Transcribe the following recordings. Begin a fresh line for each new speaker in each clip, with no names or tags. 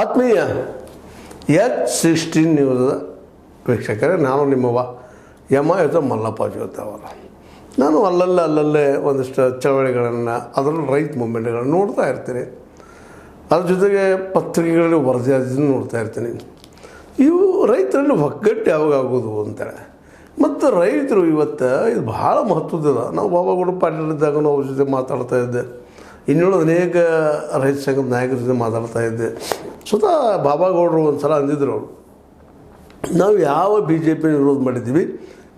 ಆತ್ಮೀಯ H sixteen news ವೀಕ್ಷಕರೇ, ನಾನು ನಿಮ್ಮವ ಯಮ ಅಥವಾ ಮಲ್ಲಪ್ಪ ಜೋತವರ ನಾನು ಅಲ್ಲಲ್ಲೇ ಅಲ್ಲಲ್ಲೇ ಒಂದಿಷ್ಟು ಚಳವಳಿಗಳನ್ನು, ಅದರಲ್ಲೂ ರೈತ ಮೂಮೆಂಟ್ಗಳನ್ನು ನೋಡ್ತಾ ಇರ್ತೀನಿ. ಅದ್ರ ಜೊತೆಗೆ ಪತ್ರಿಕೆಗಳಲ್ಲಿ ವರದಿ ಅದನ್ನು ನೋಡ್ತಾ ಇರ್ತೀನಿ. ಇವು ರೈತರಲ್ಲಿ ಒಗ್ಗಟ್ಟು ಯಾವಾಗ ಆಗೋದು ಅಂತೇಳಿ ಮತ್ತು ರೈತರು ಇವತ್ತು ಇದು ಭಾಳ ಮಹತ್ವದ ನಾವು ಬಾಬಾಗೌಡ ಪಾಟೀಲಿದ್ದಾಗ ಅವ್ರ ಜೊತೆ ಮಾತಾಡ್ತಾ ಇದ್ದೆ. ಇನ್ನೂ ಅನೇಕ ರೈತ ಸಂಘದ ನಾಯಕರ ಜೊತೆ ಮಾತಾಡ್ತಾ ಇದ್ದೆ. ಸ್ವತಃ ಬಾಬಾಗೌಡರು ಒಂದು ಸಲ ಅಂದಿದ್ರು ಅವರು. ನಾವು ಯಾವ ಬಿ ಜೆ ಪಿ ವಿರೋಧ ಮಾಡಿದ್ದೀವಿ?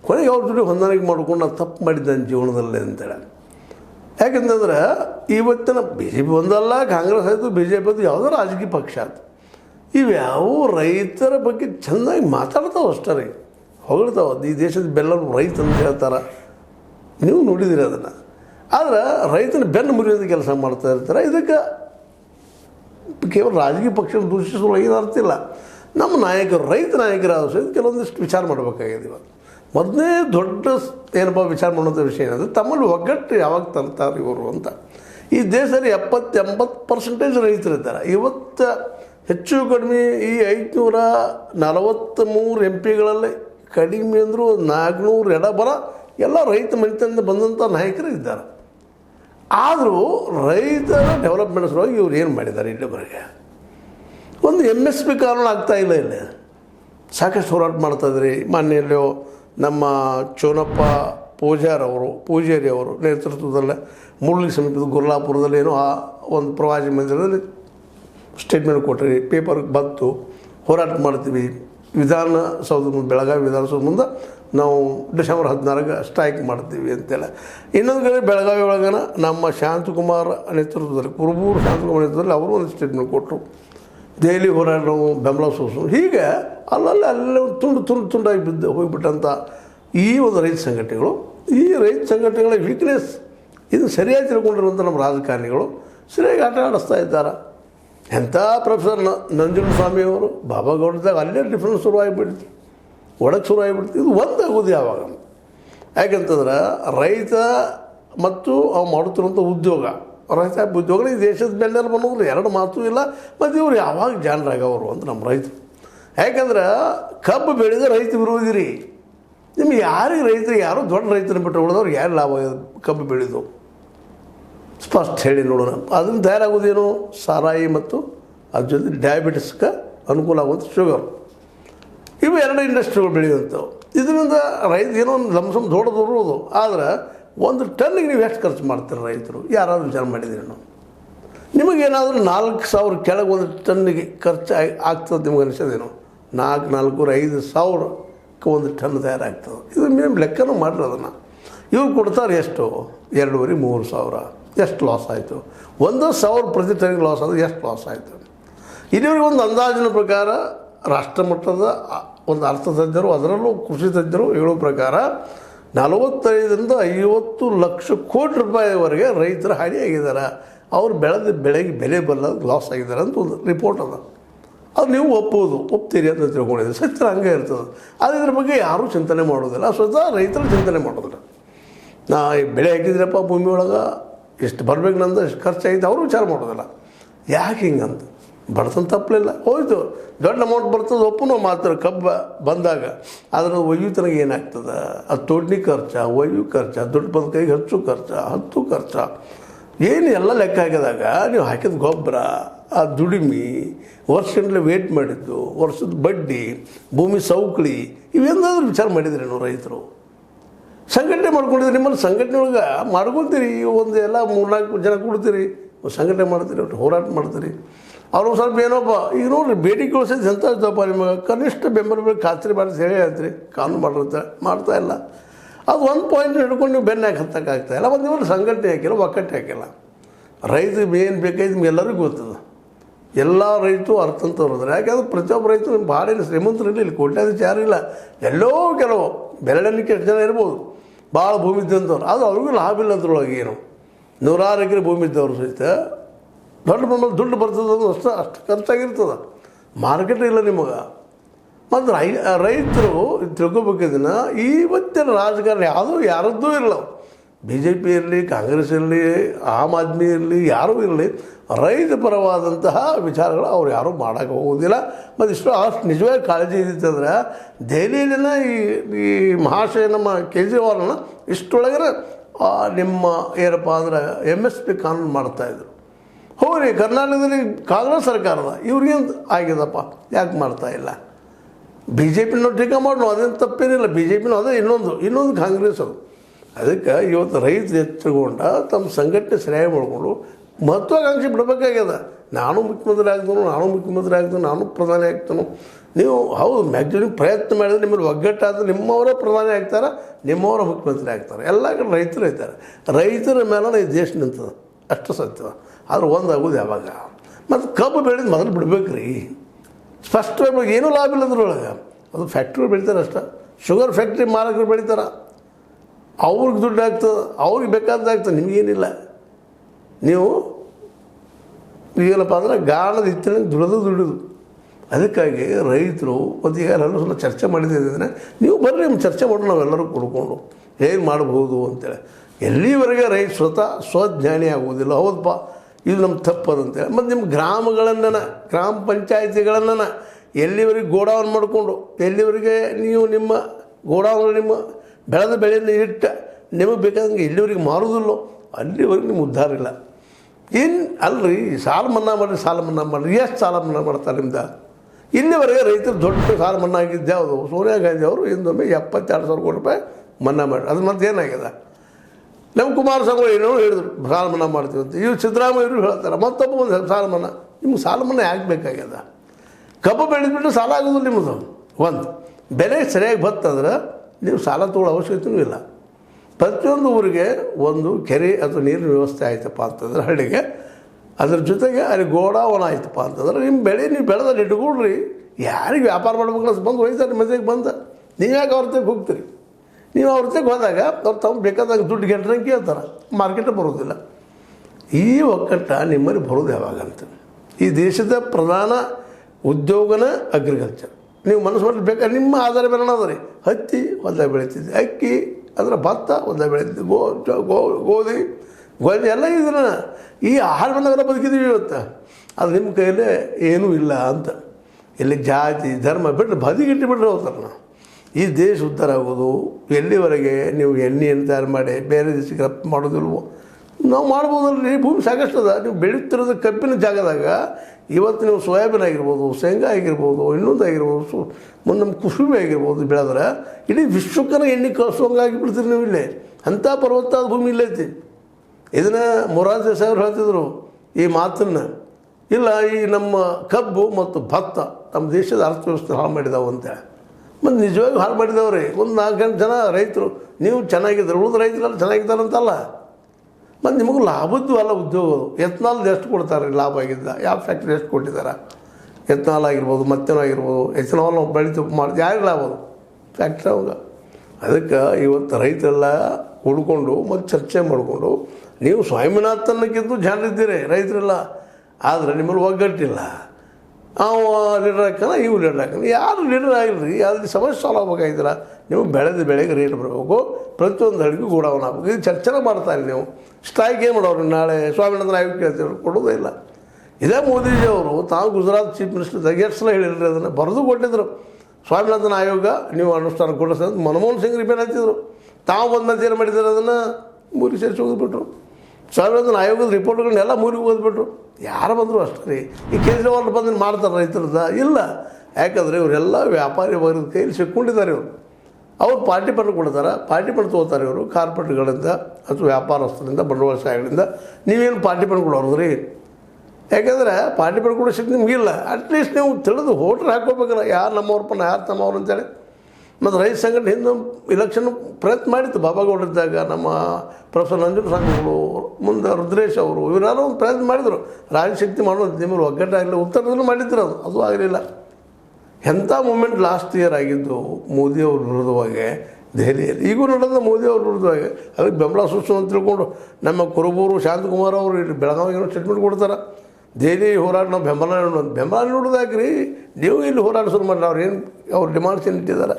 ಕೊನೆಗೆ ಅವ್ರ ಜೊತೆ ಹೊಂದಾಣಿಕೆ ಮಾಡ್ಕೊಂಡು ನಾವು ತಪ್ಪು ಮಾಡಿದ್ದೆ ನನ್ನ ಜೀವನದಲ್ಲಿ ಅಂತೇಳಿ. ಯಾಕಂತಂದ್ರೆ ಇವತ್ತಿನ ಬಿ ಜೆ ಪಿ ಒಂದಲ್ಲ, ಕಾಂಗ್ರೆಸ್ ಆಯಿತು ಬಿ ಜೆ ಪಿ ಆಯಿತು, ಯಾವುದೋ ರಾಜಕೀಯ ಪಕ್ಷ ಆಯಿತು. ಇವ್ಯಾವೂ ರೈತರ ಬಗ್ಗೆ ಚೆನ್ನಾಗಿ ಮಾತಾಡ್ತಾವೆ ಅಷ್ಟೇ ರೀ. ಹೊಗಳ್ತಾವೆ, ಈ ದೇಶದ ಬೆಲ್ಲರು ರೈತ ಅಂತ ಹೇಳ್ತಾರೆ. ನೀವು ನೋಡಿದಿರಿ ಅದನ್ನು. ಆದ್ರೆ ರೈತನ ಬೆನ್ನು ಮುರಿಯೋದು ಕೆಲಸ ಮಾಡ್ತಾ ಇರ್ತಾರೆ. ಇದಕ್ಕೆ ಕೇವಲ ರಾಜಕೀಯ ಪಕ್ಷ ದೂಷಿಸುವ ಏನು ಅರ್ಥ ಇಲ್ಲ. ನಮ್ಮ ನಾಯಕರು, ರೈತ ನಾಯಕರಾದ ಸಹಿತ ಕೆಲವೊಂದಿಷ್ಟು ವಿಚಾರ ಮಾಡಬೇಕಾಗಿದೆ ಇವತ್ತು ಮೊದಲನೇ ದೊಡ್ಡ ಏನಪ್ಪ ವಿಚಾರ ಮಾಡುವಂಥ ವಿಷಯ ಏನಂದರೆ, ತಮ್ಮಲ್ಲಿ ಒಗ್ಗಟ್ಟು ಯಾವಾಗ ತರ್ತಾರೆ ಇವರು ಅಂತ. ಈ ದೇಶದಲ್ಲಿ ಎಪ್ಪತ್ತೆಂಬತ್ತು ಪರ್ಸೆಂಟೇಜ್ ರೈತರಿದ್ದಾರೆ. ಇವತ್ತು ಹೆಚ್ಚು ಕಡಿಮೆ ಈ ಐದುನೂರ ನಲವತ್ತ್ಮೂರು ಎಂ ಪಿಗಳಲ್ಲಿ ಕಡಿಮೆ ಅಂದರೂ ನಾಲ್ಕುನೂರು ಎಡಬರ ಎಲ್ಲ ರೈತ ಮನೆತನದಿಂದ ಬಂದಂಥ ನಾಯಕರು ಇದ್ದಾರೆ. ಆದರೂ ರೈತರ ಡೆವಲಪ್ಮೆಂಟ್ ಸಲುವಾಗಿ ಇವ್ರು ಏನು ಮಾಡಿದ್ದಾರೆ ಇಲ್ಲಿವರೆಗೆ ಒಂದು ಎಂ ಎಸ್ ಪಿ ಕಾನೂನು ಆಗ್ತಾ ಇಲ್ಲ ಇಲ್ಲಿ. ಸಾಕಷ್ಟು ಹೋರಾಟ ಮಾಡ್ತಾಯಿದ್ರಿ ಮಾನ್ಯಲ್ಲೋ ನಮ್ಮ ಚೋನಪ್ಪ ಪೂಜಾರವರು ಪೂಜಾರಿ ಅವರು ನೇತೃತ್ವದಲ್ಲೇ ಮುರುಳಿ ಸಮೀಪದ ಗುರ್ಲಾಪುರದಲ್ಲಿ ಏನೋ ಆ ಒಂದು ಪ್ರವಾಸಿ ಮಂದಿರದಲ್ಲಿ ಸ್ಟೇಟ್ಮೆಂಟ್ ಕೊಟ್ಟರಿ ಪೇಪರ್ಗೆ ಬಂತು. ಹೋರಾಟ ಮಾಡ್ತೀವಿ. ವಿಧಾನಸೌಧ ಮುಂದೆ, ಬೆಳಗಾವಿ ವಿಧಾನಸೌಧ ಮುಂದೆ ನಾವು ಡಿಸೆಂಬರ್ ಹದಿನಾರಕ್ಕೆ ಸ್ಟ್ರೈಕ್ ಮಾಡ್ತೀವಿ ಅಂತೆಲ್ಲ. ಇನ್ನೊಂದು ಕಡೆ ಬೆಳಗಾವಿ ಒಳಗನ ನಮ್ಮ ಶಾಂತಕುಮಾರ್ ನೇತೃತ್ವದಲ್ಲಿ, ಕುರುಬೂರು ಶಾಂತಕುಮಾರ್ ನೇತೃತ್ವದಲ್ಲಿ ಅವರು ಒಂದು ಸ್ಟೇಟ್ಮೆಂಟ್ ಕೊಟ್ಟರು ದೆಹಲಿ ಹೋರಾಟ ಬೆಂಬಲ ಸೋಸು. ಹೀಗೆ ಅಲ್ಲಲ್ಲಿ ಅಲ್ಲೇ ತುಂಡು ತುಂಡು ತುಂಡಾಗಿ ಬಿದ್ದು ಹೋಗಿಬಿಟ್ಟಂಥ ಈ ಒಂದು ರೈತ ಸಂಘಟನೆಗಳು. ಈ ರೈತ ಸಂಘಟನೆಗಳ ವೀಕ್ನೆಸ್ ಇದು ಸರಿಯಾಗಿ ತಿಳ್ಕೊಂಡಿರುವಂಥ ನಮ್ಮ ರಾಜಕಾರಣಿಗಳು ಸರಿಯಾಗಿ ಆಟ ಆಡಿಸ್ತಾ ಇದ್ದಾರೆ. ಎಂಥ ಪ್ರೊಫೆಸರ್ ನಂಜುಂಡ ಸ್ವಾಮಿಯವರು ಬಾಬಾಗೌಡದಾಗ ಅಲ್ಲೇ ಡಿಫ್ರೆನ್ಸ್ ಶುರುವಾಗಿಬಿಡ್ತು ಒಳಗೆ ಶುರುವಾಗಿಬಿಡ್ತು ಇದು ಒಂದಾಗೋದು ಯಾವಾಗ? ಯಾಕಂತಂದ್ರೆ ರೈತ ಮತ್ತು ಅವು ಮಾಡುತ್ತಿರುವಂಥ ಉದ್ಯೋಗ, ರೈತ ಉದ್ಯೋಗ ಈ ದೇಶದ ಮೇಲೆ ಬಂದ್ರೆ ಎರಡು ಮಾತು ಇಲ್ಲ. ಮತ್ತು ಇವ್ರು ಯಾವಾಗ ಜಾಣರಾಗವರು ಅಂತ ನಮ್ಮ ರೈತರು ಯಾಕಂದ್ರೆ ಕಬ್ಬು ಬೆಳೆದ ರೈತ ಬಿರುವುದಿರಿ ನಿಮ್ಗೆ ಯಾರಿಗೆ ರೈತರು ಯಾರು ದೊಡ್ಡ ರೈತನ ಬಿಟ್ಟು ಉಳಿದವ್ರು ಯಾರು ಲಾಭ ಆಗಿದೆ ಕಬ್ಬು ಬೆಳೆದು? ಸ್ಪಷ್ಟ ಹೇಳಿ ನೋಡೋಣ. ಅದನ್ನು ತಯಾರಾಗೋದೇನು? ಸಾರಾಯಿ ಮತ್ತು ಅದ್ರ ಜೊತೆ ಡಯಾಬಿಟಿಸ್ಗೆ ಅನುಕೂಲ ಆಗುವಂಥ ಶುಗರ್. ಇವು ಎರಡು ಇಂಡಸ್ಟ್ರಿಗಳು ಬೆಳೆಯುವಂಥವು. ಇದರಿಂದ ರೈತ ಏನೋ ಒಂದು ಲಂಸಮ್ ದೊಡ್ಡದು ಆದರೆ ಒಂದು ಟನ್ನಿಗೆ ನೀವು ಎಷ್ಟು ಖರ್ಚು ಮಾಡ್ತೀರ ರೈತರು? ಯಾರಾದರೂ ವಿಚಾರ ಮಾಡಿದ್ದೀರಿ ನಾವು? ನಿಮಗೇನಾದರೂ ನಾಲ್ಕು ಸಾವಿರ ಕೆಳಗೆ ಒಂದು ಟನ್ನಿಗೆ ಖರ್ಚು ಆಗಿ ಆಗ್ತದೆ ನಿಮ್ಗೆ ಅನಿಸೋದೇನು ನಾಲ್ಕು ನಾಲ್ಕೂರು ಐದು ಸಾವಿರಕ್ಕೆ ಒಂದು ಟನ್ ತಯಾರಾಗ್ತದೆ. ಇದು ನೀವು ಲೆಕ್ಕನೂ ಮಾಡ್ರಿ ಅದನ್ನು. ಇವ್ರು ಕೊಡ್ತಾರೆ ಎಷ್ಟು? ಎರಡೂವರೆ, ಮೂರು ಸಾವಿರ. ಎಷ್ಟು ಲಾಸ್ ಆಯಿತು? ಒಂದು ಸಾವಿರ ಪ್ರತಿ ಟನ್ನಿಗೆ ಲಾಸ್ ಆದರೆ ಎಷ್ಟು ಲಾಸ್ ಆಯಿತು? ಇಲ್ಲಿವರೆಗೆ ಒಂದು ಅಂದಾಜಿನ ಪ್ರಕಾರ ರಾಷ್ಟ್ರ ಮಟ್ಟದ ಆ- ಒಂದು ಅರ್ಥತಜ್ಞರು, ಅದರಲ್ಲೂ ಕೃಷಿ ತಜ್ಞರು ಹೇಳೋ ಪ್ರಕಾರ ನಲವತ್ತೈದರಿಂದ ಐವತ್ತು ಲಕ್ಷ ಕೋಟಿ ರೂಪಾಯಿವರೆಗೆ ರೈತರ ಹಾನಿಯಾಗಿದ್ದಾರೆ. ಅವ್ರು ಬೆಳೆದ ಬೆಳೆಗೆ ಬೆಲೆ ಬಲ್ಲ ಲಾಸ್ ಆಗಿದ್ದಾರೆ ಅಂತ ಒಂದು ರಿಪೋರ್ಟ್ ಅದ. ಅದು ನೀವು ಒಪ್ಪೋದು ಒಪ್ತೀರಿ ಅಂತ ತಿಳ್ಕೊಂಡಿದ್ದೀರಿ. ಸತ್ಯ ಹಂಗೆ ಇರ್ತದೆ. ಅದು ಇದ್ರ ಬಗ್ಗೆ ಯಾರೂ ಚಿಂತನೆ ಮಾಡೋದಿಲ್ಲ. ಸ್ವತಃ ರೈತರು ಚಿಂತನೆ ಮಾಡೋದಿಲ್ಲ. ನಾ ಈ ಬೆಳೆ ಹಾಕಿದ್ರಪ್ಪ ಭೂಮಿ ಒಳಗೆ, ಎಷ್ಟು ಬರಬೇಕು ನಂದು, ಎಷ್ಟು ಖರ್ಚಾಗಿದೆ ಅವರು ವಿಚಾರ ಮಾಡೋದಿಲ್ಲ. ಯಾಕೆ ಹಿಂಗಂತ? ಬಡತನ ತಪ್ಪಲಿಲ್ಲ. ಹೋಯ್ತು. ದೊಡ್ಡ ಅಮೌಂಟ್ ಬರ್ತದೆ ಒಪ್ಪು ಮಾತ್ರ ಕಬ್ಬ ಬಂದಾಗ. ಅದರ ಒಯ್ಯುತನಿಗೆ ಏನಾಗ್ತದೆ? ಅದು ತೊಡ್ನಿ ಖರ್ಚ, ಒಯ್ಯು ಖರ್ಚ, ದುಡ್ಡು ಬಂದ ಕೈಗೆ ಹಚ್ಚು ಖರ್ಚ, ಹತ್ತು ಖರ್ಚ. ಏನು ಎಲ್ಲ ಲೆಕ್ಕ ಹಾಕಿದಾಗ ನೀವು ಹಾಕಿದ ಗೊಬ್ಬರ, ಆ ದುಡಿಮೆ ವರ್ಷಗಟ್ಟಲೆ ವೇಟ್ ಮಾಡಿದ್ದು, ವರ್ಷದ ಬಡ್ಡಿ, ಭೂಮಿ ಸೌಕಳಿ, ಇವೆಂದಾದ್ರೂ ವಿಚಾರ ಮಾಡಿದ್ರಿ ನೀವು ರೈತರು. ಸಂಘಟನೆ ಮಾಡ್ಕೊಂಡಿದ್ರಿ ನಿಮ್ಮಲ್ಲಿ ಸಂಘಟನೆ ಒಳಗೆ ಮಾಡ್ಕೊಳ್ತೀರಿ ಒಂದು ಎಲ್ಲ ಮೂರ್ನಾಲ್ಕು ಜನ ಕೊಡ್ತೀರಿ. ಸಂಘಟನೆ ಮಾಡ್ತೀರಿ ಒಟ್ಟು ಹೋರಾಟ ಮಾಡ್ತೀರಿ. ಅವ್ರು ಸ್ವಲ್ಪ ಏನೋಪ್ಪ ಈಗ ನೋಡ್ರಿ ಬೇಡಿಕೆಗಳು ಸಹಿತ ಎಂತ ಇರ್ತಾವಪ್ಪ ನಿಮಗೆ ಕನಿಷ್ಠ ಬೆಂಬಲ ಬೆಲೆ ಖಾತ್ರಿ ಮಾಡಿ ಹೇಳಿ ಹೇಳ್ತೀರಿ ಕಾನೂನು ಮಾಡಿರುತ್ತೆ ಮಾಡ್ತಾ ಇಲ್ಲ. ಅದು ಒಂದು ಪಾಯಿಂಟ್ ಹಿಡ್ಕೊಂಡು ನೀವು ಬೆನ್ನ ಹತ್ತಕ್ಕಾಗ್ತಾ ಇಲ್ಲ. ಒಂದು ನೀವು ಸಂಘಟನೆ ಹಾಕಿಲ್ಲ, ಒಕ್ಕಟ್ಟೆ ಹಾಕಿಲ್ಲ. ರೈತ ಏನು ಬೇಕಾಯ್ತು ನಿಮ್ಗೆ ಎಲ್ಲರಿಗೂ ಗೊತ್ತದ. ಎಲ್ಲ ರೈತರು ಅರ್ಥಂತವ್ರು ಯಾಕೆಂದ್ರೆ ಪ್ರತಿಯೊಬ್ಬ ರೈತರು ಭಾಳ ಏನು ಶ್ರೀಮಂತರು ಇಲ್ಲ ಯಾರು ಇಲ್ಲ ಎಲ್ಲೋ ಕೆಲವು ಬೆರಳಲಿಕ್ಕೆ ಎಷ್ಟು ಜನ ಇರ್ಬೋದು. ಭಾಳ ಭೂಮಿ ಇದ್ದಂಥವ್ರು ಅದು ಅವ್ರಿಗೂ ಲಾಭ ಇಲ್ಲ ಅದ್ರೊಳಗೆ ಏನು. ನೂರಾರು ಎಕರೆ ಭೂಮಿ ಇದ್ದವ್ರು ಸಹಿತ ದೊಡ್ಡ ಪ್ರಮಾಣದಲ್ಲಿ ದುಡ್ಡು ಬರ್ತದೆ ಅದು ಅಷ್ಟು ಅಷ್ಟು ಖರ್ಚಾಗಿರ್ತದೆ. ಮಾರ್ಕೆಟ್ ಇಲ್ಲ ನಿಮಗೆ. ಮತ್ತು ರೈ, ರೈತರು ಈ ಇವತ್ತಿನ ರಾಜಕಾರಣ ಯಾವುದೂ ಯಾರದ್ದೂ ಇಲ್ಲ. ಬಿ ಜೆ ಪಿ ಇರಲಿ, ಕಾಂಗ್ರೆಸ್ ಇರಲಿ, ಆಮ್ ಆದ್ಮಿ ಇರಲಿ, ಯಾರೂ ಇರಲಿ, ರೈತ ಪರವಾದಂತಹ ವಿಚಾರಗಳು ಅವ್ರು ಯಾರೂ ಮಾಡೋಕ್ಕೆ ಹೋಗೋದಿಲ್ಲ. ಮತ್ತು ಇಷ್ಟು ಅಷ್ಟು ನಿಜವಾಗಿ ಕಾಳಜಿ ಇದ್ದಿತ್ತಂದ್ರೆ ದೆಹಲಿಯಲ್ಲಿನ ಈ ಈ ಮಹಾಶಯ ನಮ್ಮ ಕೇಜ್ರಿವಾಲ್ನ ಇಷ್ಟೊಳಗೆ ನಿಮ್ಮ ಏನಪ್ಪ ಅಂದ್ರೆ ಎಂ ಎಸ್ ಪಿ ಕಾನೂನು ಮಾಡ್ತಾಯಿದ್ರು ಹೋಗ್ರಿ ಕರ್ನಾಟಕದಲ್ಲಿ ಕಾಂಗ್ರೆಸ್ ಸರ್ಕಾರದ ಇವ್ರಿಗೇನು ಆಗಿದಪ್ಪ? ಯಾಕೆ ಮಾಡ್ತಾ ಇಲ್ಲ? ಬಿ ಜೆ ಪಿನೂ ಟೀಕೆ ಮಾಡೋಣ ಅದೇನು ತಪ್ಪೇನಿಲ್ಲ ಬಿ ಜೆ ಪಿನೂ ಅದೇ ಇನ್ನೊಂದು ಇನ್ನೊಂದು ಕಾಂಗ್ರೆಸ್ ಅದು ಅದಕ್ಕೆ ಇವತ್ತು ರೈತರು ಎಚ್ಚರಗೊಂಡ ತಮ್ಮ ಸಂಘಟನೆ ಸರಿಯಾಗಿ ಮಾಡಿಕೊಂಡು ಮಹತ್ವಾಕಾಂಕ್ಷೆ ಬಿಡಬೇಕಾಗ್ಯದ. ನಾನು ಮುಖ್ಯಮಂತ್ರಿ ಆಗ್ತಾನು, ನಾನು ಮುಖ್ಯಮಂತ್ರಿ ಆಗ್ತಾನೆ, ನಾನು ಪ್ರಧಾನಿ ಆಗ್ತಾನು. ನೀವು, ಹೌದು, ಮ್ಯಾಕ್ಸಿಮಮ್ ಪ್ರಯತ್ನ ಮಾಡಿದ್ರೆ ನಿಮ್ಮಲ್ಲಿ ಒಗ್ಗಟ್ಟಾದ್ರೆ ನಿಮ್ಮವರೇ ಪ್ರಧಾನಿ ಆಗ್ತಾರೆ, ನಿಮ್ಮವರ ಮುಖ್ಯಮಂತ್ರಿ ಆಗ್ತಾರೆ. ಎಲ್ಲ ಕಡೆ ರೈತರು ಇದ್ದಾರೆ. ರೈತರ ಮೇಲೆ ಈ ದೇಶ ನಿಂತದ. ಅಷ್ಟು ಸತ್ಯ. ಆದ್ರೆ ಒಂದು ಆಗೋದು ಯಾವಾಗ? ಮತ್ತು ಕಬ್ಬು ಬೆಳೆದು ಮೊದಲು ಬಿಡ್ಬೇಕ್ರಿ. ಟೈಮ್ ಏನೂ ಲಾಭ ಇಲ್ಲ ಅದ್ರೊಳಗೆ. ಅದು ಫ್ಯಾಕ್ಟ್ರಿ ಬೆಳಿತಾರೆ ಅಷ್ಟೇ. ಶುಗರ್ ಫ್ಯಾಕ್ಟ್ರಿ ಮಾಲಕರು ಬೆಳಿತಾರೆ. ಅವ್ರಿಗೆ ದುಡ್ಡು ಆಗ್ತದೆ, ಅವ್ರಿಗೆ ಬೇಕಾದಾಗ್ತದೆ ನಿಮಗೇನಿಲ್ಲ. ನೀವು ಏನಪ್ಪ ಅಂದ್ರೆ ಗಾಣದ ಇತ್ತಿನ ದುಡಿದು ದುಡಿದು. ಅದಕ್ಕಾಗಿ ರೈತರು ಮತ್ತು ಈಗ ಎಲ್ಲರೂ ಸ್ವಲ್ಪ ಚರ್ಚೆ ಮಾಡಿದ್ರೆ ನೀವು ಬರ್ರಿ ನಿಮ್ಮ ಚರ್ಚೆ ಮಾಡೋಣ ನಾವೆಲ್ಲರೂ ಕೊಡ್ಕೊಂಡು. ಏನು ಮಾಡ್ಬೋದು ಅಂತೇಳಿ. ಎಲ್ಲಿವರೆಗೆ ರೈತ ಸ್ವತಃ ಸ್ವಜ್ಞಾನಿ ಆಗುವುದಿಲ್ಲ? ಹೌದಪ್ಪ. ಇದು ನಮ್ಮ ತಪ್ಪದಂತೆ ಮತ್ತು ನಿಮ್ಮ ಗ್ರಾಮಗಳನ್ನು ಗ್ರಾಮ ಪಂಚಾಯತಿಗಳನ್ನ ಎಲ್ಲಿವರೆಗೆ ಗೋಡೌನ್ ಮಾಡಿಕೊಂಡು, ಎಲ್ಲಿವರೆಗೆ ನೀವು ನಿಮ್ಮ ಗೋಡೌನ್ ನಿಮ್ಮ ಬೆಳೆದ ಬೆಳೆಯನ್ನು ಇಟ್ಟ ನಿಮಗೆ ಬೇಕಾದಂಗೆ ಎಲ್ಲಿವರೆಗೆ ಮಾರೋದಿಲ್ಲೋ ಅಲ್ಲಿವರೆಗೆ ನಿಮ್ಗೆ ಉದ್ಧಾರ ಇಲ್ಲ. ಇನ್ ಅಲ್ರಿ ಸಾಲ ಮನ್ನಾ ಮಾಡಿರಿ, ಸಾಲ ಮನ್ನಾ ಮಾಡಿರಿ. ಎಷ್ಟು ಸಾಲ ಮನ್ನಾ ಮಾಡ್ತಾರೆ ನಿಮ್ದು? ಇಲ್ಲಿವರೆಗೆ ರೈತರು ದೊಡ್ಡ ಸಾಲ ಮನ್ನಾ ಆಗಿದ್ದೆ ಯಾವುದು? ಸೋನಿಯಾ ಗಾಂಧಿ ಅವರು ಹಿಂದೊಮ್ಮೆ ಎಪ್ಪತ್ತೆರಡು ಸಾವಿರ ಕೋಟಿ ರೂಪಾಯಿ ಮನ್ನಾ ಮಾಡಿ ಅದು ಮತ್ತೆ ಏನಾಗಿದೆ ನಮ್ಮ ಕುಮಾರಸ್ವಾಮಿ ಏನೋ ಹೇಳಿದ್ರು ಸಾಲ ಮನ್ನಾ ಮಾಡ್ತೀವಿ ಅಂತ. ಇವ್ರು ಸಿದ್ದರಾಮಯ್ಯ ಇವರು ಹೇಳ್ತಾರೆ, ಮತ್ತೊಬ್ಬ ಒಂದು ಸಾಲ ಮನ್ನಾ ನಿಮ್ಗೆ ಸಾಲ ಮನ್ನಾ ಯಾಕೆ ಬೇಕಾಗ್ಯದ? ಕಬ್ಬು ಬೆಳೆದ್ಬಿಟ್ಟು ಸಾಲ ಆಗೋದು ನಿಮ್ಮದು ಒಂದು, ಬೆಲೆ ಸರಿಯಾಗಿ ಬತ್ತಂದ್ರೆ ನೀವು ಸಾಲ ತೊಗೊಳ್ಳೋ ಅವಶ್ಯಕತೆಯೂ ಇಲ್ಲ. ಪ್ರತಿಯೊಂದು ಊರಿಗೆ ಒಂದು ಕೆರೆ ಅಥವಾ ನೀರಿನ ವ್ಯವಸ್ಥೆ ಆಯ್ತಪ್ಪ ಅಂತಂದ್ರೆ ಹಳ್ಳಿಗೆ ಅದ್ರ ಜೊತೆಗೆ ಅಲ್ಲಿ ಗೋಡಾವನ ಆಯ್ತಪ್ಪ ಅಂತಂದ್ರೆ ನಿಮ್ಮ ಬೆಳೆ ನೀವು ಬೆಳೆದಲ್ಲಿ ಇಟ್ಕೊಳ್ರಿ. ಯಾರಿಗೆ ವ್ಯಾಪಾರ ಮಾಡ್ಬೇಕು ಬಂದು ಒಯ್ತಾರೆ ಮದುವೆಗೆ ಬಂದ. ನೀವು ಯಾಕೆ ಅವ್ರ ಹೋಗ್ತೀರಿ? ನೀವು ಅವ್ರ ತೆಗೆ ಹೋದಾಗ ಅವ್ರು ತಮ್ಮ ಬೇಕಾದಾಗ ದುಡ್ಡು ಗೆಂಟ್ರಂಗೆ ಕೇಳ್ತಾರೆ. ಮಾರ್ಕೆಟ್ ಬರೋದಿಲ್ಲ. ಈ ಒಕ್ಕಟ್ಟ ನಿಮ್ಮಲ್ಲಿ ಬರೋದು ಯಾವಾಗಂತ ಈ ದೇಶದ ಪ್ರಧಾನ ಉದ್ಯೋಗನ ಅಗ್ರಿಕಲ್ಚರ್ ನೀವು ಮನಸ್ಸು ಮಾಡಿ ಬೇಕಾದ್ರೆ ನಿಮ್ಮ ಆಧಾರ ಮೇಲೆ ಅದ ರೀ ಹತ್ತಿ ಹೊಲ ಬೆಳೀತಿದ್ದೆ. ಅಕ್ಕಿ, ಅಂದರೆ ಭತ್ತ ಹೊಲ ಬೆಳೀತಿದ್ದೆ. ಗೋ ಗೋ, ಗೋಧಿ ಗೋಧಿ ಎಲ್ಲ ಇದ್ರ ಈ ಆಹಾರ ಬಂದಾಗೆಲ್ಲ ಬದುಕಿದ್ದೀವಿ ಇವತ್ತು. ಅದು ನಿಮ್ಮ ಕೈಯಲ್ಲೇ ಏನೂ ಇಲ್ಲ ಅಂತ. ಇಲ್ಲಿ ಜಾತಿ, ಧರ್ಮ ಬಿಟ್ಟರೆ ಬದಿಗಿಟ್ಟು ಬಿಟ್ಟರೆ ಹೋಗ್ತಾರೆ ನಾವು ಈ ದೇಶ ಉದ್ಧಾರ ಆಗೋದು ಎಲ್ಲಿವರೆಗೆ ನೀವು ಎಣ್ಣೆಯನ್ನು ತಯಾರು ಮಾಡಿ ಬೇರೆ ದೇಶಕ್ಕೆ ರಫ್ತು ಮಾಡೋದಿಲ್ವೋ? ನಾವು ಮಾಡ್ಬೋದಲ್ರಿ. ಭೂಮಿ ಸಾಕಷ್ಟು ಅದ. ನೀವು ಬೆಳೀತಿರೋದು ಕಬ್ಬಿನ ಜಾಗದಾಗ ಇವತ್ತು ನೀವು ಸೋಯಾಬೀನ್ ಆಗಿರ್ಬೋದು, ಶೇಂಗಾ ಆಗಿರ್ಬೋದು, ಇನ್ನೊಂದು ಆಗಿರ್ಬೋದು, ಸು ಮುಂದೆ ನಮ್ಮ ಕುಸುಬೆ ಆಗಿರ್ಬೋದು ಬೆಳೆದ್ರೆ ಇಡೀ ವಿಶ್ವಕ್ಕನ ಎಣ್ಣೆ ಕಳ್ಸೋಂಗಾಗಿ ಬಿಡ್ತೀರಿ ನೀವು ಇಲ್ಲೇ. ಅಂಥ ಪರ್ವತಾದ ಭೂಮಿ ಇಲ್ಲೈತಿ ಇದನ್ನು ಮೊರಾರ್ಜಿ ಅವ್ರು ಹೇಳ್ತಿದ್ರು ಈ ಮಾತನ್ನು. ಇಲ್ಲ, ಈ ನಮ್ಮ ಕಬ್ಬು ಮತ್ತು ಭತ್ತ ನಮ್ಮ ದೇಶದ ಅರ್ಥವ್ಯವಸ್ಥೆ ಹಾಳು ಮಾಡಿದಾವು ಮತ್ತು ನಿಜವಾಗಿ ಹಾಳು ಮಾಡಿದವ್ರಿ. ಒಂದು ನಾಲ್ಕು ಗಂಟೆ ಜನ ರೈತರು. ನೀವು ಚೆನ್ನಾಗಿದ್ದಾರೆ, ಉಳಿದ ರೈತರೆಲ್ಲ ಚೆನ್ನಾಗಿದ್ದಾರಂತಲ್ಲ ಮತ್ತು ನಿಮಗೆ ಲಾಭದ್ದು ಅಲ್ಲ ಉದ್ಯೋಗ. ಎತ್ನಾಲ್ದು ಎಷ್ಟು ಕೊಡ್ತಾರೆ? ಲಾಭ ಆಗಿದ್ದ. ಯಾವ ಫ್ಯಾಕ್ಟ್ರಿ ಎಷ್ಟು ಕೊಟ್ಟಿದ್ದಾರೆ ಎತ್ನಾಲ್ ಆಗಿರ್ಬೋದು ಮತ್ತೆ ಆಗಿರ್ಬೋದು, ಎಥನಾಲ್ ನಾವು ಬೆಳೀತು ಮಾಡಿ ಯಾರಿಗೆ ಲಾಭ ಅದು? ಫ್ಯಾಕ್ಟ್ರಿ ಅವಾಗ ಅದಕ್ಕೆ ಇವತ್ತು ರೈತರೆಲ್ಲ ಉಳ್ಕೊಂಡು ಮತ್ತು ಚರ್ಚೆ ಮಾಡಿಕೊಂಡು, ನೀವು ಸ್ವಾಮಿನಾಥನಕ್ಕಿಂತ ಜನರಿದ್ದೀರಿ ರೈತರೆಲ್ಲ. ಆದರೆ ನಿಮ್ಮಲ್ಲಿ ಒಗ್ಗಟ್ಟಿಲ್ಲ. ಅವ ಲೀಡರ್ ಹಾಕೋಣ ಇವು ಲೀಡರ್ ಹಾಕೋಣ ಯಾರು ಲೀಡರ್ ಆಗಿಲ್ರಿ ಯಾರು ಸಮಸ್ಯೆ ಸಾಲ್ವ್ ಆಗ್ಬೇಕಾಗಿದ್ದೀರ ನೀವು ಬೆಳೆದ ಬೆಳೆಗೆ ರೇಟ್ ಬರಬೇಕು, ಪ್ರತಿಯೊಂದು ಹಳ್ಳಿಗೂ ಕೂಡ ಆಗ್ಬೇಕು. ಇದು ಚರ್ಚೆನ ಮಾಡ್ತಾರೆ ನೀವು. ಸ್ಟ್ರೈಕ್ ಏನು ಮಾಡೋರು? ನಾಳೆ ಸ್ವಾಮಿನಾಥನ್ ಆಯೋಗ ಕೇಳ್ತೀವಿ ಕೊಡೋದೇ ಇಲ್ಲ. ಇದೇ ಮೋದಿಜಿ ಅವರು, ತಾವು ಗುಜರಾತ್ ಚೀಫ್ ಮಿನಿಸ್ಟರ್ ಎಷ್ಟು ಸಲ ಅದನ್ನು ಬರೆದು ಕೊಟ್ಟಿದ್ರು. ಸ್ವಾಮಿನಾಥನ್ ಆಯೋಗ, ನೀವು ಅನುಷ್ಠಾನ ಕೊಡಿಸ್ ಮನಮೋಹನ್ ಸಿಂಗ್ ರಿಪೇರ್ ಹಚ್ಚಿದ್ರು ತಾವು ಬಂದಂತ ಏನು ಮಾಡಿದ್ದಾರೆ ಅದನ್ನು ಮೂರಿಗೆ ಸೇರಿಸಿ ಹೋಗಿಬಿಟ್ರು ಸ್ವಾಮಿನಾಥನ್ ಆಯೋಗದ ರಿಪೋರ್ಟ್ಗಳನ್ನೆಲ್ಲ ಮೂರಿಗೆ ಓದ್ಬಿಟ್ರು. ಯಾರು ಬಂದರೂ ಅಷ್ಟೇ ರೀ. ಈ ಕೇಜ್ರಿವಾಲ್ ಬಂದು ಮಾಡ್ತಾರೆ ರೈತರದ ಇಲ್ಲ. ಯಾಕಂದರೆ ಇವರೆಲ್ಲ ವ್ಯಾಪಾರಿ ವರ್ಗದ ಕೈಯಲ್ಲಿ ಸಿಕ್ಕೊಂಡಿದ್ದಾರೆ ಇವರು. ಅವ್ರು ಪಾರ್ಟಿ ಫಂಡ್ ಕೊಡ್ತಾರೆ. ಪಾರ್ಟಿ ಫಂಡ್ ತೊಗೋತಾರೆ ಇವರು. ಕಾರ್ಪೊರೇಟ್ಗಳಿಂದ ಅಥವಾ ವ್ಯಾಪಾರಸ್ಥರಿಂದ ಬಂಡವಾಳಶಾಹಿಗಳಿಂದ ನೀವೇನು ಪಾರ್ಟಿ ಫಂಡ್ ಕೊಡೋರು ರೀ? ಯಾಕಂದ್ರೆ ಪಾರ್ಟಿ ಫಂಡ್ ಕೊಡೋ ಶಕ್ತಿ ನಿಮಗಿಲ್ಲ. ಅಟ್ಲೀಸ್ಟ್ ನೀವು ತಿಳಿದು ಹೋಟ್ರ್ ಹಾಕೋಬೇಕಲ್ಲ ಯಾರು ನಮ್ಮವ್ರಪ್ಪ ಯಾರು ತಮ್ಮವ್ರು ಅಂತೇಳಿ. ಮತ್ತು ರೈತ ಸಂಘಟನೆ ಹಿಂದೆ ಇಲೆಕ್ಷನ್ ಪ್ರಯತ್ನ ಮಾಡಿತ್ತು. ಬಾಬಾಗೌಡರಿದ್ದಾಗ ನಮ್ಮ ಪ್ರೊಫೆಸರ್ ನಂಜುನ ಸಂಘಗಳು ಮುಂದೆ ರುದ್ರೇಶ್ ಅವರು ಇವರೆಲ್ಲ ಒಂದು ಪ್ರಯತ್ನ ಮಾಡಿದರು. ರಾಜಶಕ್ತಿ ಮಾಡೋದು ನಿಮ್ಮಲ್ಲಿ ಒಗ್ಗಟ್ಟಾಗಲಿ ಉತ್ತರದಲ್ಲೂ ಮಾಡಿದ್ರು ಅದು. ಅದು ಆಗಲಿಲ್ಲ. ಎಂಥ ಮೂಮೆಂಟ್ ಲಾಸ್ಟ್ ಇಯರ್ ಆಗಿದ್ದು ಮೋದಿ ಅವರು ವಿರುದ್ಧವಾಗಿ ದೆಹಲಿಯಲ್ಲಿ? ಈಗೂ ನಡೆದ ಮೋದಿ ಅವ್ರ ವಿರುದ್ಧವಾಗಿ. ಅದಕ್ಕೆ ಬೆಂಬಲ ಸೂಚನೆ ಅಂತ ತಿಳ್ಕೊಂಡು ನಮ್ಮ ಕುರುಬೂರು ಶಾಂತಕುಮಾರ್ ಅವರು ಇಲ್ಲಿ ಬೆಳಗಾವಿಗೆ ಏನೋ ಸ್ಟೇಟ್ಮೆಂಟ್ ಕೊಡ್ತಾರೆ. ದೆಹಲಿ ಹೋರಾಟ ನಾವು ಬೆಂಬಲ ಬೆಂಬಲ ನೀಡೋದಾಗ್ರಿ ನೀವು ಇಲ್ಲಿ ಹೋರಾಟ ಶುರು ಮಾಡಿ ಅವ್ರು ಏನು ಅವ್ರು ಡಿಮಾಂಡ್ಸ್ ಏನು ಇಟ್ಟಿದ್ದಾರೆ?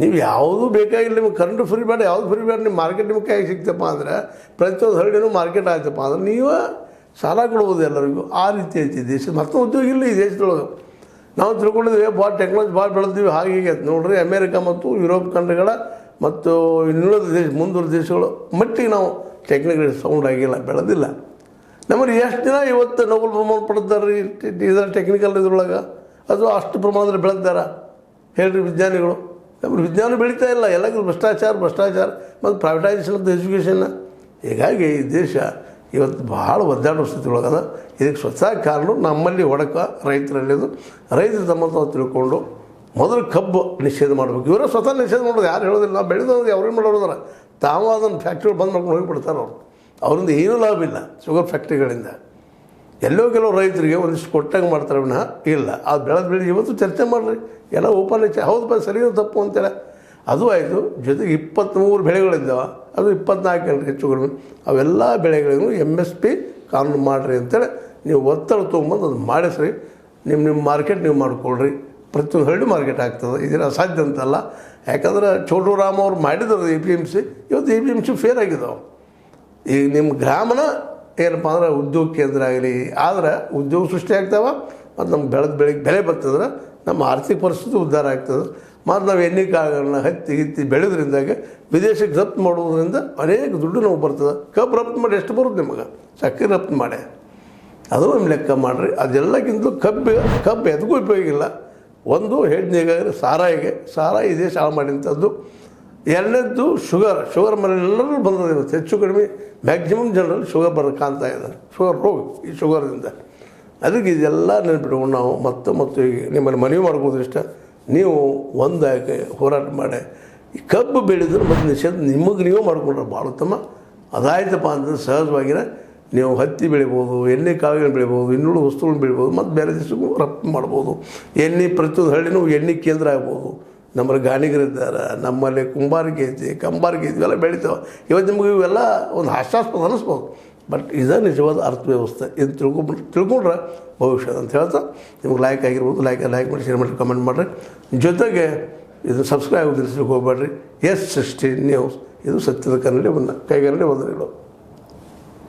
ನೀವು ಯಾವುದು ಬೇಕಾಗಿಲ್ಲ, ನಿಮ್ಗೆ ಕರೆಂಟ್ ಫ್ರೀ ಬೇಡ ಯಾವುದು ಫ್ರೀ ಬೇಡ ನಿಮ್ಮ ಮಾರ್ಕೆಟ್ ನಿಮ್ಗೆ ಕೈಗೆ ಸಿಗ್ತಪ್ಪ ಅಂದರೆ ಪ್ರತಿಯೊಂದು ಹಳ್ಳಿನೂ ಮಾರ್ಕೆಟ್ ಆಯ್ತಪ್ಪ ಅಂದ್ರೆ ನೀವು ಸಾಲ ಕೊಡ್ಬೋದು ಎಲ್ಲರಿಗೂ. ಆ ರೀತಿ ಐತಿ ದೇಶ. ಮತ್ತೊಂದು ಉದ್ಯೋಗ ಇಲ್ಲ ಈ ದೇಶದೊಳಗೆ. ನಾವು ತಿಳ್ಕೊಂಡಿದ್ವಿ ಭಾಳ ಟೆಕ್ನಾಲಜಿ ಭಾಳ ಬೆಳೆದೀವಿ ಹಾಗೆ ಅಂತ. ನೋಡ್ರಿ, ಅಮೇರಿಕ ಮತ್ತು ಯುರೋಪ್ ಖಂಡಗಳ ಮತ್ತು ಇನ್ನುಳಿದ ದೇಶ, ಮುಂದುವರೆದ ದೇಶಗಳು ಮಟ್ಟಿಗೆ ನಾವು ಟೆಕ್ನಿಕಲ್ ಸೌಂಡ್ ಆಗಿಲ್ಲ, ಬೆಳೆದಿಲ್ಲ. ನಮ್ಮಲ್ಲಿ ಎಷ್ಟು ದಿನ ಇವತ್ತು ನೋಬಲ್ ಪ್ರಮಾಣ ಪಡ್ತಾರೆ ರೀ ಇದರ ಟೆಕ್ನಿಕಲ್ ಇದ್ರೊಳಗೆ? ಅದು ಅಷ್ಟು ಪ್ರಮಾಣದಲ್ಲಿ ಬೆಳೆದಾರ ಹೇಳ್ರಿ ವಿಜ್ಞಾನಿಗಳು. ನಮ್ಮ ವಿಜ್ಞಾನ ಬೆಳೀತಾ ಇಲ್ಲ. ಎಲ್ಲಕ್ಕೂ ಭ್ರಷ್ಟಾಚಾರ ಭ್ರಷ್ಟಾಚಾರ, ಮತ್ತು ಪ್ರೈವೇಟೈಸೇಷನ್ ಆಫ್ ಎಜುಕೇಷನ್ನ ಹೀಗಾಗಿ ಈ ದೇಶ ಇವತ್ತು ಭಾಳ ಒದ್ದಾಡೋ ಸ್ಥಿತಿ ಒಳಗದ. ಇದಕ್ಕೆ ಸ್ವತಃ ಕಾರಣ ನಮ್ಮಲ್ಲಿ ಒಡಕ ರೈತರಲ್ಲಿದು ರೈತರು ತಮ್ಮ ತಾವು ತಿಳ್ಕೊಂಡು ಮೊದಲು ಕಬ್ಬು ನಿಷೇಧ ಮಾಡಬೇಕು. ಇವರೇ ಸ್ವತಃ ನಿಷೇಧ ಮಾಡೋದು. ಯಾರು ಹೇಳೋದಿಲ್ಲ. ನಾವು ಬೆಳೆದವ್ರಿಗೆ ಅವ್ರೇನು ಮಾಡೋದ್ರ ತಾವು ಅದನ್ನು ಫ್ಯಾಕ್ಟ್ರಿಗಳು ಬಂದು ಮಾಡ್ಕೊಂಡು ಹೋಗಿಬಿಡ್ತಾರೆ ಅವರು ಅವರಿಂದ ಏನೂ ಲಾಭ ಇಲ್ಲ. ಶುಗರ್ ಫ್ಯಾಕ್ಟ್ರಿಗಳಿಂದ ಎಲ್ಲೋ ಕೆಲವು ರೈತರಿಗೆ ಒಂದಿಷ್ಟು ಕೊಟ್ಟಂಗೆ ಮಾಡ್ತಾರೆ ವಿನಃ ಇಲ್ಲ. ಅದು ಬೆಳೆದ ಬೆಳೆ ಇವತ್ತು ಚರ್ಚೆ ಮಾಡಿರಿ. ಎಲ್ಲ ಓಪನ್ ಚ ಹೌದಪ್ಪ ಸರಿಯೋ ತಪ್ಪು ಅಂತೇಳಿ ಅದು ಆಯಿತು. ಜೊತೆಗೆ ಇಪ್ಪತ್ತ್ಮೂರು ಬೆಳೆಗಳಿದ್ದಾವೆ. ಅದು ಇಪ್ಪತ್ನಾಲ್ಕು ಗಂಟೆ ಹೆಚ್ಚು ಕಡಿಮೆ. ಅವೆಲ್ಲ ಬೆಳೆಗಳಿಗೂ ಎಂ ಎಸ್ ಪಿ ಕಾನೂನು ಮಾಡಿರಿ ಅಂತೇಳಿ ನೀವು ಒತ್ತಡ ತೊಗೊಂಬಂದು ಅದು ಮಾಡಿಸ್ರಿ. ನಿಮ್ಮ ನಿಮ್ಮ ಮಾರ್ಕೆಟ್ ನೀವು ಮಾಡ್ಕೊಳ್ರಿ. ಪ್ರತಿಯೊಂದು ಹಳ್ಳಿ ಮಾರ್ಕೆಟ್ ಆಗ್ತದೆ. ಇದರ ಅಸಾಧ್ಯ ಅಂತಲ್ಲ. ಯಾಕಂದ್ರೆ ಚೋಟು ರಾಮ್ ಅವ್ರು ಮಾಡಿದ್ರು ಎ ಪಿ ಎಂ ಸಿ ಇವತ್ತು A P M C fair ಆಗಿದ್ದಾವೆ ಈಗ ನಿಮ್ಮ ಗ್ರಾಮನ ಏನಪ್ಪ ಅಂದ್ರೆ ಉದ್ಯೋಗ ಕೇಂದ್ರ ಆಗಲಿ, ಆದ್ರೆ ಉದ್ಯೋಗ ಸೃಷ್ಟಿ ಆಗ್ತಾವ ಮತ್ತು ನಮ್ಗೆ ಬೆಳೆದ ಬೆಳೆ ಬೆಲೆ ಬರ್ತದ್ರೆ, ನಮ್ಮ ಆರ್ಥಿಕ ಪರಿಸ್ಥಿತಿ ಉದ್ಧಾರ ಆಗ್ತದೆ. ಮತ್ತು ನಾವು ಎಣ್ಣೆ ಕಾಳುಗಳನ್ನ ಹತ್ತಿ ಗಿತ್ತಿ ಬೆಳೆದ್ರಿಂದಾಗೆ ವಿದೇಶಕ್ಕೆ ರಫ್ತು ಮಾಡೋದ್ರಿಂದ ಅನೇಕ ದುಡ್ಡು ನಾವು ಬರ್ತದೆ. ಕಬ್ಬು ರಫ್ತು ಮಾಡಿ ಎಷ್ಟು ಬರುತ್ತೆ ನಿಮಗೆ? ಸಕ್ಕರೆ ರಫ್ತು ಮಾಡಿ. ಅದು ನಮ್ಮ ಲೆಕ್ಕ ಮಾಡಿರಿ. ಅದೆಲ್ಲಕ್ಕಿಂತ ಕಬ್ಬು ಕಬ್ಬು ಎದಕ್ಕೂ ಉಪಯೋಗ ಇಲ್ಲ. ಒಂದು ಹೆಣ್ಣಿಗೆ ಸಾರಾಯಿಗೆ, ಸಾರಾಯಿ ದೇಶ ಹಾಳು ಮಾಡಿದಂಥದ್ದು ಎರಡನೇದ್ದು ಶುಗರ್ ಶುಗರ್ ಮನೆಯಲ್ಲೆಲ್ಲರೂ ಬಂದದ ಇವತ್ತು. ಹೆಚ್ಚು ಕಡಿಮೆ ಮ್ಯಾಕ್ಸಿಮಮ್ ಜನರಲ್ಲಿ ಶುಗರ್ ಬರೋ ಕಾಣ್ತಾ ಇದ್ದಾರೆ. ಶುಗರ್ ರೋಗ ಈ ಶುಗರ್ದಿಂದ ಅದಕ್ಕೆ ಇದೆಲ್ಲ ನೆನಪಿಟ್ಕೊಂಡು ನಾವು ಮತ್ತೆ ಮತ್ತು ಈಗ ನಿಮ್ಮಲ್ಲಿ ಮನವಿ ಮಾಡ್ಬೋದು ಇಷ್ಟ. ನೀವು ಒಂದಾಗಿ ಹೋರಾಟ ಮಾಡಿ. ಈ ಕಬ್ಬು ಬೆಳೆದ್ರೆ ಮತ್ತು ನಿಷೇಧ ನಿಮಗೆ ನೀವು ಮಾಡಿಕೊಂಡ್ರೆ ಭಾಳ ಉತ್ತಮ. ಅದಾಯ್ತಪ್ಪ ಅಂತಂದ್ರೆ ಸಹಜವಾಗಿನ ನೀವು ಹತ್ತಿ ಬೆಳಿಬೋದು, ಎಣ್ಣೆ ಕಾಳುಗಳನ್ನ ಬೆಳಿಬೋದು ಇನ್ನುಳು ವಸ್ತುಗಳನ್ನ ಬೆಳಿಬೋದು, ಮತ್ತು ಬೇರೆ ದೇಶಕ್ಕೂ ರಫ್ತು ಮಾಡ್ಬೋದು. ಎಣ್ಣೆ ಪ್ರತಿಯೊಂದು ಹಳ್ಳಿನೂ ಎಣ್ಣೆ ಕೇಂದ್ರ ಆಗ್ಬೋದು. ನಮ್ಮಲ್ಲಿ ಗಾಣಿಗರಿದ್ದಾರೆ ನಮ್ಮಲ್ಲಿ ಕುಂಬಾರಿಕೆ ಐತಿ, ಕಂಬಾರಿಕೆ ಐತಿ, ಇವೆಲ್ಲ ಬೆಳಿತಾವೆ. ಇವತ್ತು ನಿಮಗೆ ಇವೆಲ್ಲ ಒಂದು ಹಾಸ್ಯಾಸ್ಪದ ಅನ್ನಿಸ್ಬೋದು ಬಟ್ ಇದೇ ನಿಜವಾದ ಅರ್ಥವ್ಯವಸ್ಥೆ. ಇದು ತಿಳ್ಕೊಂಬಿಟ್ಟು ತಿಳ್ಕೊಂಡ್ರೆ ಭವಿಷ್ಯ ಅಂತ ಹೇಳ್ತಾ, ನಿಮ್ಗೆ ಲೈಕ್ ಆಗಿರ್ಬೋದು ಲೈಕ್ ಲೈಕ್ ಮಾಡಿ ಶೇರ್ ಮಾಡಿ ಕಮೆಂಟ್ ಮಾಡಿರಿ. ಜೊತೆಗೆ ಇದು ಸಬ್ಸ್ಕ್ರೈಬ್ ತಿಳಿಸ್ಲಿಕ್ಕೆ ಹೋಗ್ಬೇಡ್ರಿ. ಎಸ್ ಸಿಕ್ಸ್ಟೀನ್ ನ್ಯೂಸ್ ಇದು ಸತ್ಯದ ಕನ್ನಡಿ ಒಂದು ಕೈಗನ್ನಡಿ ಒಂದರಿಗಳು